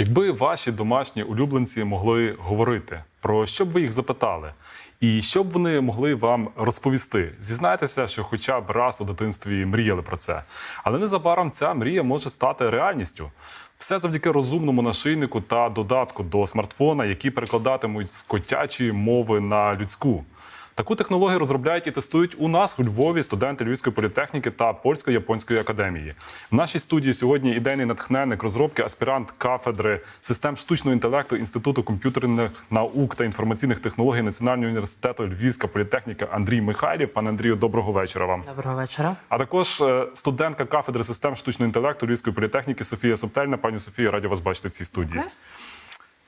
Якби ваші домашні улюбленці могли говорити, про що б ви їх запитали? І що б вони могли вам розповісти? Зізнайтеся, що хоча б раз у дитинстві мріяли про це. Але незабаром ця мрія може стати реальністю. Все завдяки розумному нашийнику та додатку до смартфона, які перекладатимуть з котячої мови на людську. Таку технологію розробляють і тестують у нас у Львові студенти Львівської політехніки та польсько-японської академії. В нашій студії сьогодні ідейний натхненник розробки, аспірант кафедри систем штучного інтелекту Інституту комп'ютерних наук та інформаційних технологій Національного університету Львівська політехніка Андрій Михайлів. Пане Андрію, доброго вечора вам. Доброго вечора. А також е, студентка кафедри систем штучного інтелекту Львівської політехніки Софія Собтельна. Пані Софія, раді вас бачити в цій студії. Дякую.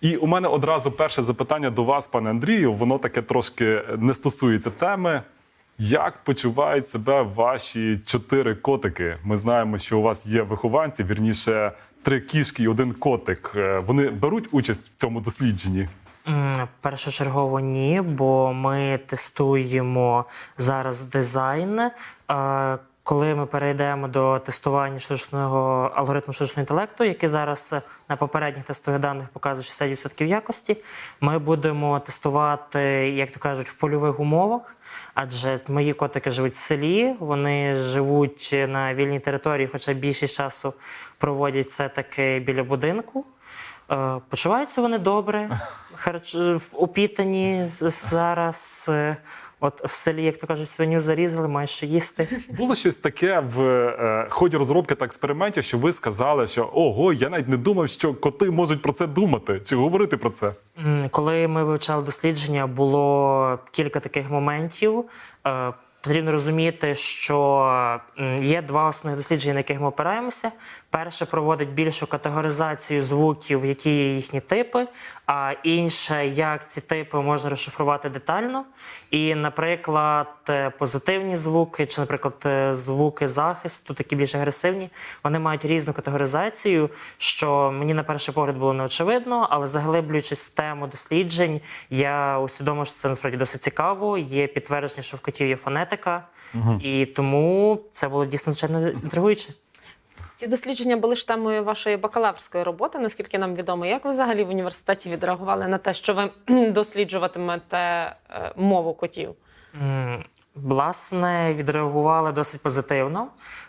І у мене одразу перше запитання до вас, пане Андрію. Воно таке трошки не стосується теми. Як почувають себе ваші чотири котики? Ми знаємо, що у вас є вихованці, вірніше, три кішки і один котик. Е, Вони беруть участь в цьому дослідженні. Першочергово ні, бо ми тестуємо зараз дизайн. Е, Коли ми перейдемо до тестування штучного алгоритму штучного інтелекту, який зараз е, на попередніх тестових даних показує 60% якості, ми будемо тестувати, як то кажуть, в польових умовах. Адже мої котики живуть в селі, вони живуть на вільній території, хоча більшість часу проводять це таки біля будинку. Е, Почуваються вони добре, харч... опітані зараз. Е, От в селі, як то кажуть, свиню зарізали, маєш що їсти. Було щось таке в е, ході розробки та експериментів, що ви сказали, що ого, я навіть не думав, що коти можуть про це думати чи говорити про це. Коли ми вивчали дослідження, було кілька таких моментів. Е, Потрібно розуміти, що є два основних дослідження, на яких ми опираємося. Перше проводить більшу категоризацію звуків, які є їхні типи, а інше, як ці типи можна розшифрувати детально. І, наприклад, е, позитивні звуки, чи, наприклад, е, звуки захисту, такі більш агресивні, вони мають різну категоризацію, що мені на перший погляд було неочевидно, але заглиблюючись в тему досліджень, я усвідомив, що це насправді досить цікаво. Є підтвердження, що в котів є фонетика, і тому це було дійсно звичайно інтригуюче. Ці дослідження були ж темою вашої бакалаврської роботи, наскільки нам відомо. Як ви взагалі в університеті відреагували на те, що ви досліджуватимете е, мову котів? Власне, відреагували досить позитивно.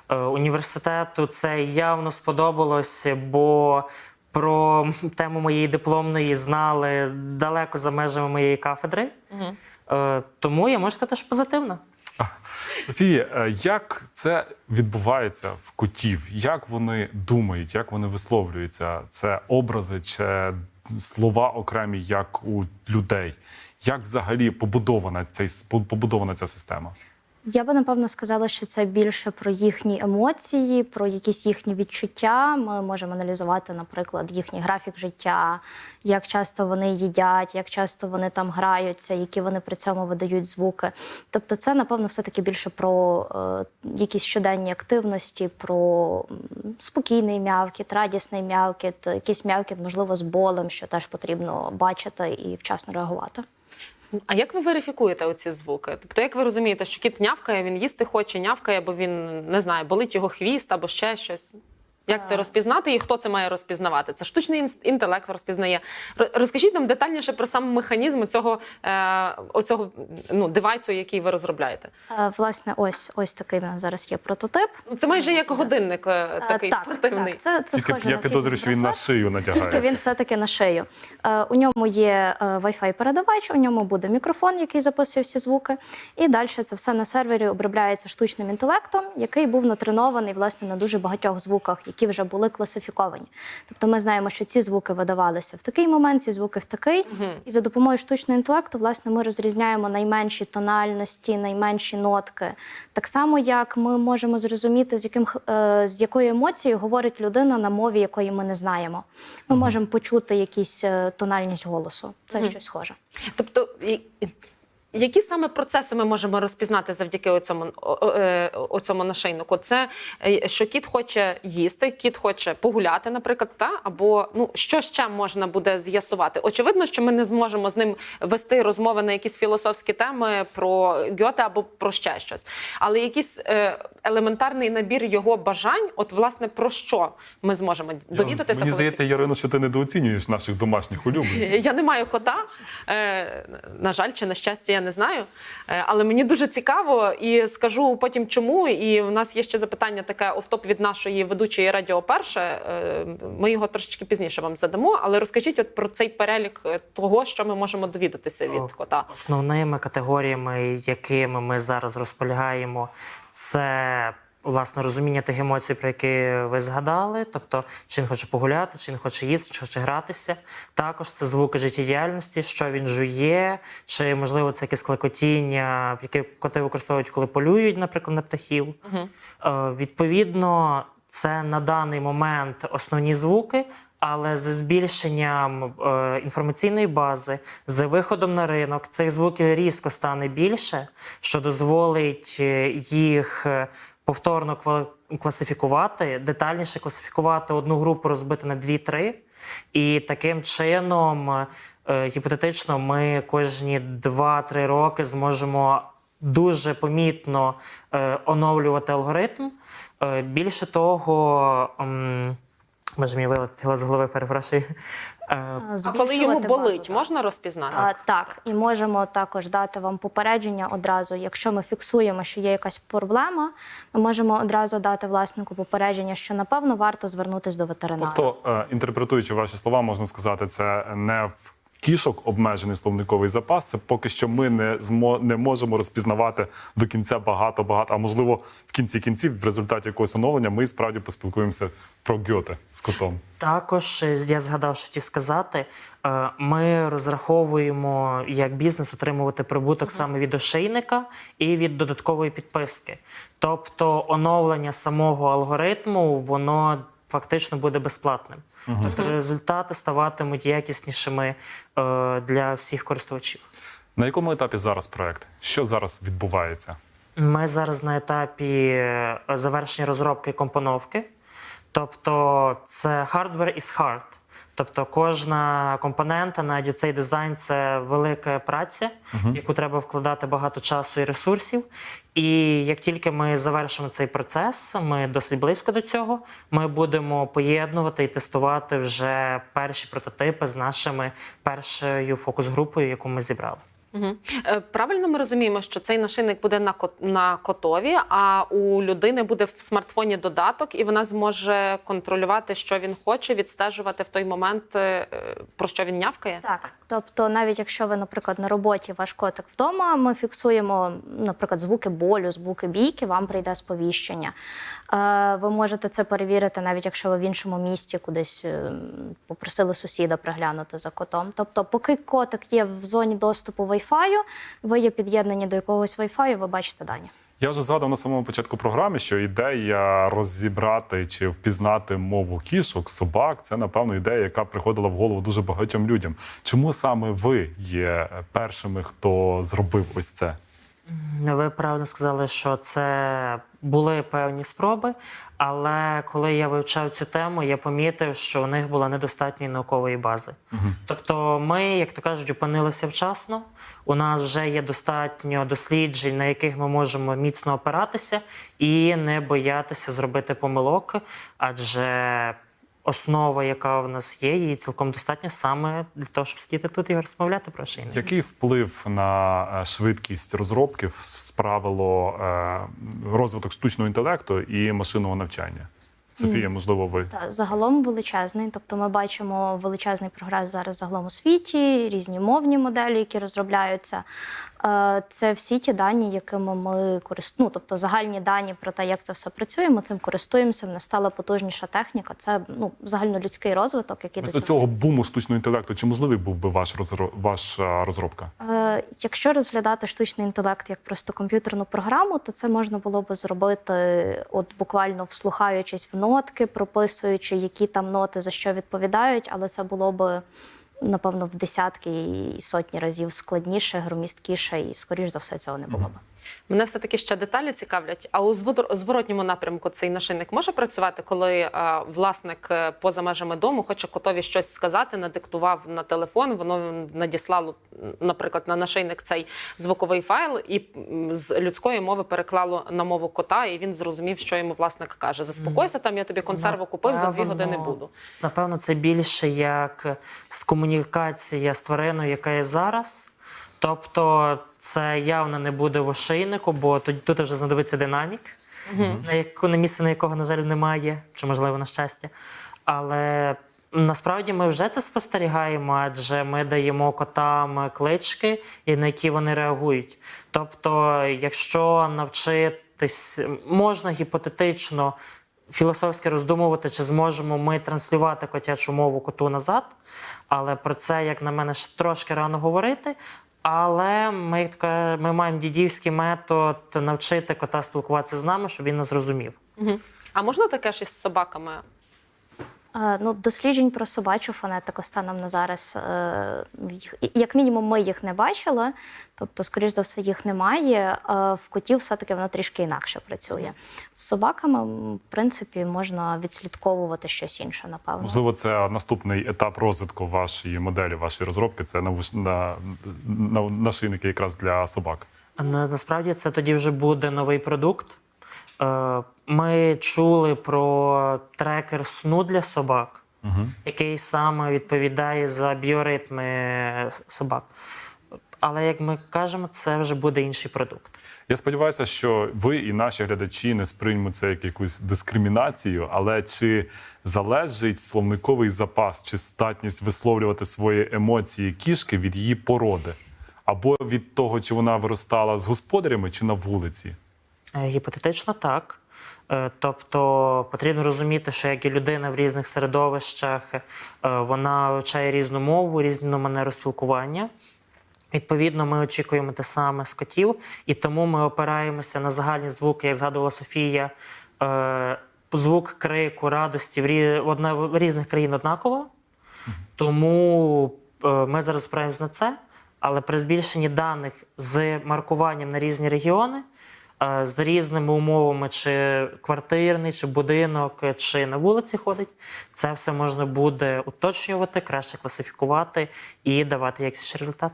Е, Університету це явно сподобалось, бо про тему моєї дипломної знали далеко за межами моєї кафедри. Угу. Тому я можу сказати, що позитивно. Софія, е, як це відбувається в котів? Як вони думають, як вони висловлюються? Це образи чи слова окремі, як у людей? Як взагалі побудована цей побудована ця система? Я би напевно сказала, що це більше про їхні емоції, про якісь їхні відчуття. Ми можемо аналізувати, наприклад, їхній графік життя, як часто вони їдять, як часто вони там граються, які вони при цьому видають звуки. Тобто, це напевно все-таки більше про е, якісь щоденні активності, про спокійний м'явкіт, радісний м'явкіт, якийсь м'явкіт, можливо, з болем, що теж потрібно бачити і вчасно реагувати. А як ви верифікуєте оці звуки? Тобто, як ви розумієте, що кіт нявкає, він їсти хоче, нявкає, бо він не знаю, болить його хвіст або ще щось? Як це розпізнати і хто це має розпізнавати? Це штучний ін- інтелект розпізнає. Розкажіть нам детальніше про сам механізм цього, е, оцього ну, девайсу, який ви розробляєте. Е, Власне, ось ось такий в нас зараз є прототип. Ну, це майже як годинник е, такий Е, так, спортивний. Так, це, це Тільки схоже я підозрюю, що він на шию Тільки він все-таки на шию. Е, у ньому є е, Wi-Fi передавач, у ньому буде мікрофон, який записує всі звуки. І далі це все на сервері обробляється штучним інтелектом, який був натренований власне на дуже багатьох звуках, які вже були класифіковані. Тобто ми знаємо, що ці звуки видавалися в такий момент, ці звуки в такий. І за допомогою штучного інтелекту, власне, ми розрізняємо найменші тональності, найменші нотки. Так само, як ми можемо зрозуміти, з яким е, з якою емоцією говорить людина на мові, якої ми не знаємо. Ми можемо почути якісь е, тональність голосу. Це щось схоже. Тобто, Які саме процеси ми можемо розпізнати завдяки оцьому, е, оцьому нашийнику? Це е, що кіт хоче їсти, кіт хоче погуляти, наприклад, та або ну що ще можна буде з'ясувати? Очевидно, що ми не зможемо з ним вести розмови на якісь філософські теми про Гьоте або про ще щось. Але якийсь е, елементарний набір його бажань, от власне про що ми зможемо довідатися? Мені здається, Ярино, що ти недооцінюєш наших домашніх улюбленців. я не маю кота. На жаль, чи на щастя, я не знаю. Е, але мені дуже цікаво і скажу потім чому. І в нас є ще запитання таке офтоп від нашої ведучої радіо Перше. Е, ми його трошечки пізніше вам задамо. Але розкажіть от про цей перелік е, того, що ми можемо довідатися від кота. Основними категоріями, якими ми зараз розполягаємо, це власне розуміння тих емоцій, про які ви згадали. Тобто, чи він хоче погуляти, чи він хоче їсти, чи хоче гратися. Також це звуки життєдіяльності, що він жує, чи можливо це якесь клекотіння, яке коти використовують, коли полюють, наприклад, на птахів. Е, відповідно, це на даний момент основні звуки. Але з збільшенням е, інформаційної бази, з виходом на ринок, цих звуків різко стане більше, що дозволить е, їх е, повторно класифікувати, детальніше класифікувати одну групу, розбити на дві-три. І таким чином, е, гіпотетично, ми кожні 2-3 роки зможемо дуже помітно е, оновлювати алгоритм. Е, більше того, Може, мені вилетіло з голови, перепрошую. Е, А коли йому болить, мазу, можна розпізнати? А, так, і можемо також дати вам попередження одразу. Якщо ми фіксуємо, що є якась проблема, ми можемо одразу дати власнику попередження, що напевно варто звернутися до ветеринара. Тобто, е, інтерпретуючи ваші слова, можна сказати, це не в кішок обмежений словниковий запас. Це поки що ми не змо не можемо розпізнавати до кінця багато багато. А можливо, в кінці кінців, в результаті якогось оновлення, ми справді поспілкуємося про Гьоте з котом. Також е, я згадав, що хотів сказати. е, Ми розраховуємо як бізнес отримувати прибуток саме від ошейника і від додаткової підписки. Тобто оновлення самого алгоритму воно фактично буде безплатним. Тобто результати ставатимуть якіснішими е, для всіх користувачів. На якому етапі зараз проект? Що зараз відбувається? Ми зараз на етапі е, завершення розробки і компоновки. Тобто, це hardware is hard. Тобто, кожна компонента, навіть цей дизайн це велика праця, в яку треба вкладати багато часу і ресурсів. І як тільки ми завершимо цей процес, ми досить близько до цього. Ми будемо поєднувати і тестувати вже перші прототипи з нашими першою фокус-групою, яку ми зібрали. Е, Правильно ми розуміємо, що цей нашийник буде на кот- на котові, а у людини буде в смартфоні додаток, і вона зможе контролювати, що він хоче, відстежувати в той момент, е, про що він нявкає. Так, тобто, навіть якщо ви, наприклад, на роботі ваш котик вдома, ми фіксуємо, наприклад, звуки болю, звуки бійки, вам прийде сповіщення. Е, ви можете це перевірити, навіть якщо ви в іншому місті кудись попросили сусіда приглянути за котом. Тобто, поки котик є в зоні доступу Wi-Fi, ви є під'єднані до якогось Wi-Fi, ви бачите дані. Я вже згадав на самому початку програми, що ідея розібрати чи впізнати мову кішок, собак це напевно ідея, яка приходила в голову дуже багатьом людям. Чому саме ви є першими, хто зробив ось це? Ви правильно сказали, що це були певні спроби, але коли я вивчав цю тему, я помітив, що у них була недостатньої наукової бази. Тобто, ми, як то кажуть, опинилися вчасно. У нас вже є достатньо досліджень, на яких ми можемо міцно опиратися і не боятися зробити помилок, адже основа, яка в нас є, її цілком достатньо саме для того, щоб сидіти тут і розмовляти про шийник. Який вплив на е, швидкість розробки справило е, розвиток штучного інтелекту і машинного навчання? Софія, можливо, ви Та загалом величезний. Тобто ми бачимо величезний прогрес зараз загалом у світі, різні мовні моделі, які розробляються. Е, Це всі ті дані, якими ми користуємо. Ну, тобто загальні дані про те, як це все працює. Ми цим користуємося. В нас стала потужніша техніка. Це ну загальнолюдський розвиток, який Ось до до цього буму штучного інтелекту, чи можливий був би ваш розро... ваша розробка? Е, Якщо розглядати штучний інтелект як просто комп'ютерну програму, то це можна було би зробити, от буквально вслухаючись в нотки, прописуючи, які там ноти за що відповідають, але це було би напевно, в десятки і сотні разів складніше, громісткіше, і скоріш за все цього не було б. Мене все таки ще деталі цікавлять. А у зворотньому напрямку цей нашийник може працювати, коли е, власник е, поза межами дому хоче котові щось сказати, надиктував на телефон, воно надіслало, наприклад, на нашийник цей звуковий файл, і з людської мови переклало на мову кота, і він зрозумів, що йому власник каже. Заспокойся, там я тобі консерву купив, за дві години буду. Напевно, це більше як з комунікація з твариною, яка є зараз. Тобто це явно не буде в ошейнику, бо тут, тут вже знадобиться динамік, на, яку, на місце, на якого, на жаль, немає, чи можливо на щастя. Але насправді ми вже це спостерігаємо, адже ми даємо котам клички, і на які вони реагують. Тобто, якщо навчитись, можна гіпотетично філософськи роздумувати, чи зможемо ми транслювати котячу мову коту назад. Але про це, як на мене, ще трошки рано говорити. Але ми, ми маємо дідівський метод навчити кота спілкуватися з нами, щоб він нас зрозумів. Угу. А можна таке ж із собаками? Ну, досліджень про собачу фонетику станом на зараз, е, їх, як мінімум, ми їх не бачили, тобто, скоріш за все, їх немає. В котів все-таки воно трішки інакше працює. З собаками, в принципі, можна відслідковувати щось інше, напевно. Можливо, це наступний етап розвитку вашої моделі, вашої розробки. Це на, на, нашийники якраз для собак. А на, насправді це тоді вже буде новий продукт. Е, ми чули про трекер сну для собак, Угу. який саме відповідає за біоритми собак. Але як ми кажемо, це вже буде інший продукт. Я сподіваюся, що ви і наші глядачі не сприймуть це як якусь дискримінацію, але чи залежить словниковий запас чи здатність висловлювати свої емоції кішки від її породи? Або від того, чи вона виростала з господарями чи на вулиці? Е, Гіпотетично так. Е, Тобто потрібно розуміти, що як і людина в різних середовищах, е, вона вивчає різну мову, різну манеру спілкування. Відповідно, ми очікуємо те саме з котів, і тому ми опираємося на загальні звуки, як згадувала Софія. Звук крику, радості в різних країн однаково. Тому ми зараз опираємося на це, але при збільшенні даних з маркуванням на різні регіони, з різними умовами, чи квартирний, чи будинок, е, чи на вулиці ходить, це все можна буде уточнювати, краще класифікувати і давати якийсь результат.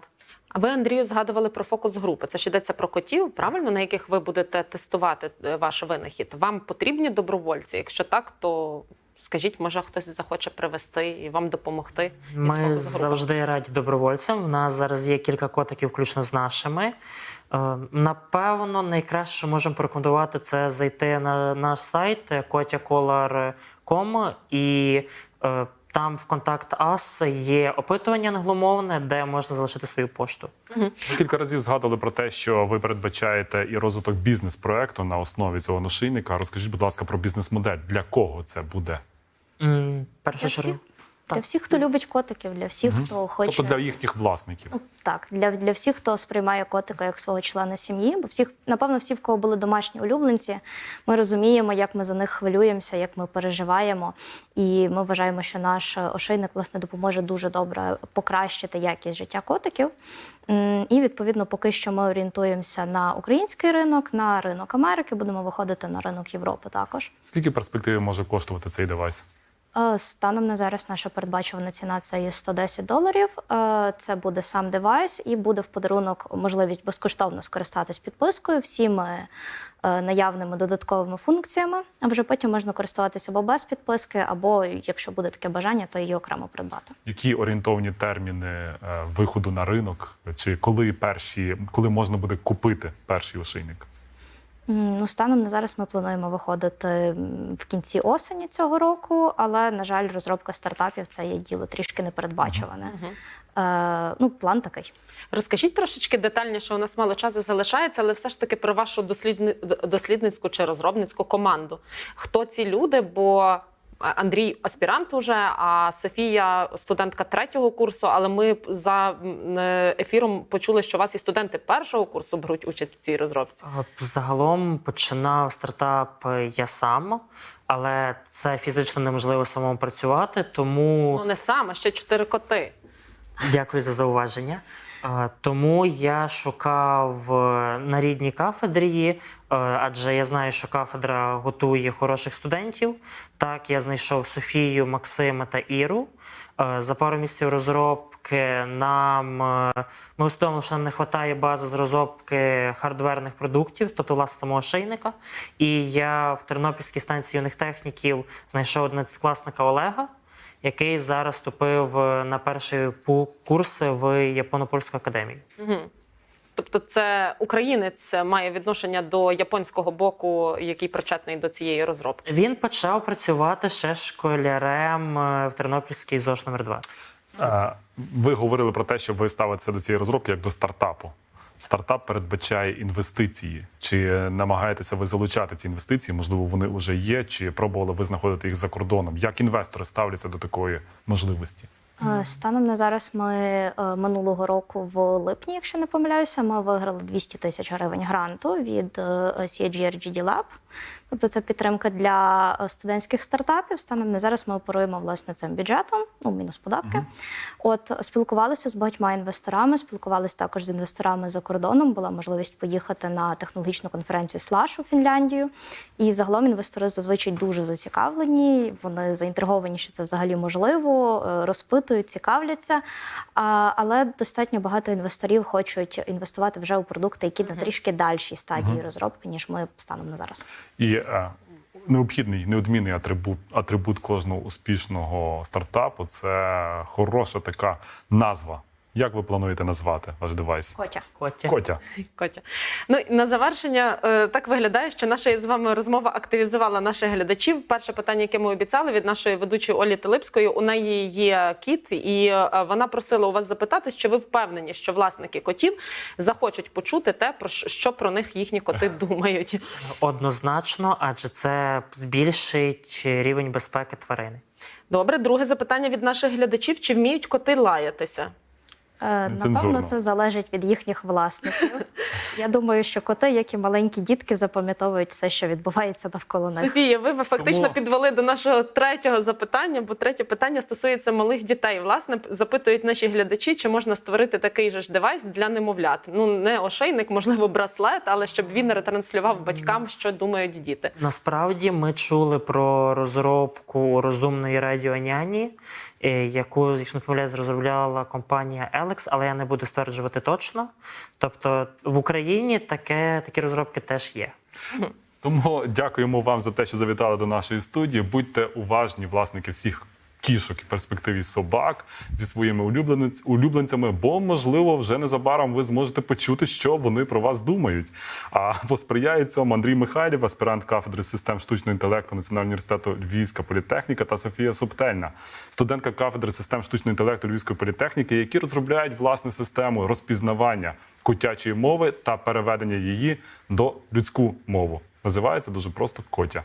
А ви, Андрію, згадували про фокус групи. Це ж йдеться про котів, правильно, на яких ви будете тестувати е, ваш винахід. Вам потрібні добровольці? Якщо так, то скажіть, може хтось захоче привести і вам допомогти Ми завжди раді добровольцям. У нас зараз є кілька котиків, включно з нашими. Е, Напевно, найкраще, що можемо порекомендувати, це зайти на наш сайт kotyacolor.com і е, там в контакт Ас є опитування англомовне, де можна залишити свою пошту. Ви кілька разів згадували про те, що ви передбачаєте і розвиток бізнес-проекту на основі цього нашийника. Розкажіть, будь ласка, про бізнес-модель. Для кого це буде? Перша всіх, для всіх, хто любить котиків, для всіх, хто хоче. Тобто для їхніх власників. Ну, Так, для, для всіх, хто сприймає котика як свого члена сім'ї, бо всіх, напевно, всі, в кого були домашні улюбленці, ми розуміємо, як ми за них хвилюємося, як ми переживаємо. І ми вважаємо, що наш ошейник власне допоможе дуже добре покращити якість життя котиків. М, І відповідно, поки що ми орієнтуємося на український ринок, на ринок Америки, будемо виходити на ринок Європи також. Скільки перспективи може коштувати цей девайс? Е, Станом на зараз наша передбачувана ціна це є 110 доларів. Е, Це буде сам девайс, і буде в подарунок можливість безкоштовно скористатись підпискою всіми е, наявними додатковими функціями. А вже потім можна користуватися або без підписки, або якщо буде таке бажання, то її окремо придбати. Які орієнтовні терміни виходу на ринок? Чи коли перші, коли можна буде купити перший ошейник? Ну, станом на зараз ми плануємо виходити в кінці осені цього року, але на жаль, розробка стартапів це є діло трішки непередбачуване. Е, ну, план такий. Розкажіть трошечки детальніше, у нас мало часу залишається, але все ж таки про вашу дослідни... дослідницьку чи розробницьку команду. Хто ці люди? Бо Андрій аспірант уже, а Софія студентка третього курсу. Але ми за е, ефіром почули, що у вас і студенти першого курсу беруть участь в цій розробці. Загалом починав стартап я сам, але це фізично неможливо самому працювати, тому Ну не сам, а ще чотири коти. Дякую за зауваження. Тому я шукав е, на рідній кафедрі, е, адже я знаю, що кафедра готує хороших студентів. Так, я знайшов Софію, Максима та Іру. Е, За пару місяців розробки нам ми усвідомили, що нам не вистачає бази з розробки хардверних продуктів, тобто власне самого шийника. І я в Тернопільській станції юних техніків знайшов одинадцятикласника Олега який зараз вступив е, на перший курс в Японо-Польську академію. Тобто, це українець має відношення до японського боку, який причетний до цієї розробки. Він почав працювати ще школярем е, в Тернопільській ЗОЖ номер 20. Е, Ви говорили про те, що ви ставитеся до цієї розробки як до стартапу. Стартап передбачає інвестиції. Чи намагаєтеся ви залучати ці інвестиції? Можливо, вони вже є, чи пробували ви знаходити їх за кордоном? Як інвестори ставляться до такої можливості? Е, Станом на зараз ми е, минулого року в липні, якщо не помиляюся, ми виграли 200 тисяч гривень гранту від е, Lab. Тобто це підтримка для е, студентських стартапів. Станом на зараз ми оперуємо власне цим бюджетом, ну мінус податки. От спілкувалися з багатьма інвесторами, спілкувалися також з інвесторами за кордоном. Була можливість поїхати на технологічну конференцію Slash у Фінляндію. І загалом інвестори зазвичай дуже зацікавлені. Вони заінтриговані, що це взагалі можливо, е, розпитують, цікавляться. Але достатньо багато інвесторів хочуть інвестувати вже у продукти, які на трішки дальшій стадії розробки, ніж ми станом на зараз. І необхідний, неодмінний атрибут, атрибут кожного успішного стартапу це хороша така назва. Як ви плануєте назвати ваш девайс? Котя. Котя. Котя. Котя. Ну на завершення е, так виглядає, що наша з вами розмова активізувала наших глядачів. Перше питання, яке ми обіцяли від нашої ведучої Олі Телипської, у неї є кіт, і е, вона просила у вас запитати, чи ви впевнені, що власники котів захочуть почути те, про що- що про них їхні коти думають. Однозначно, адже це збільшить рівень безпеки тварини. Добре, друге запитання від наших глядачів: чи вміють коти лаятися? Е. Напевно, це залежить від їхніх власників. Я думаю, що коти, як і маленькі дітки, запам'ятовують все, що відбувається навколо них. Софія, ви фактично Тому- підвели до нашого третього запитання, бо третє питання стосується малих дітей. Власне, запитують наші глядачі, чи можна створити такий же ж девайс для немовлят. Ну не ошейник, можливо, браслет, але щоб він ретранслював батькам, що думають діти. Насправді ми чули про розробку розумної радіоняні, яку, якщо не помиляюсь, розробляла компанія Alex, але я не буду стверджувати точно. Тобто в Україні таке, такі розробки теж є. Тому дякуємо вам за те, що завітали до нашої студії. Будьте уважні, власники всіх кішок і перспективі собак зі своїми улюбленцями, бо можливо вже незабаром ви зможете почути, що вони про вас думають. А посприяє цьому Андрій Михайлів, аспірант кафедри систем штучного інтелекту Національного університету Львівська політехніка та Софія Субтельна, студентка кафедри систем штучного інтелекту Львівської політехніки, які розробляють власне систему розпізнавання котячої мови та переведення її до людську мову. Називається дуже просто котя.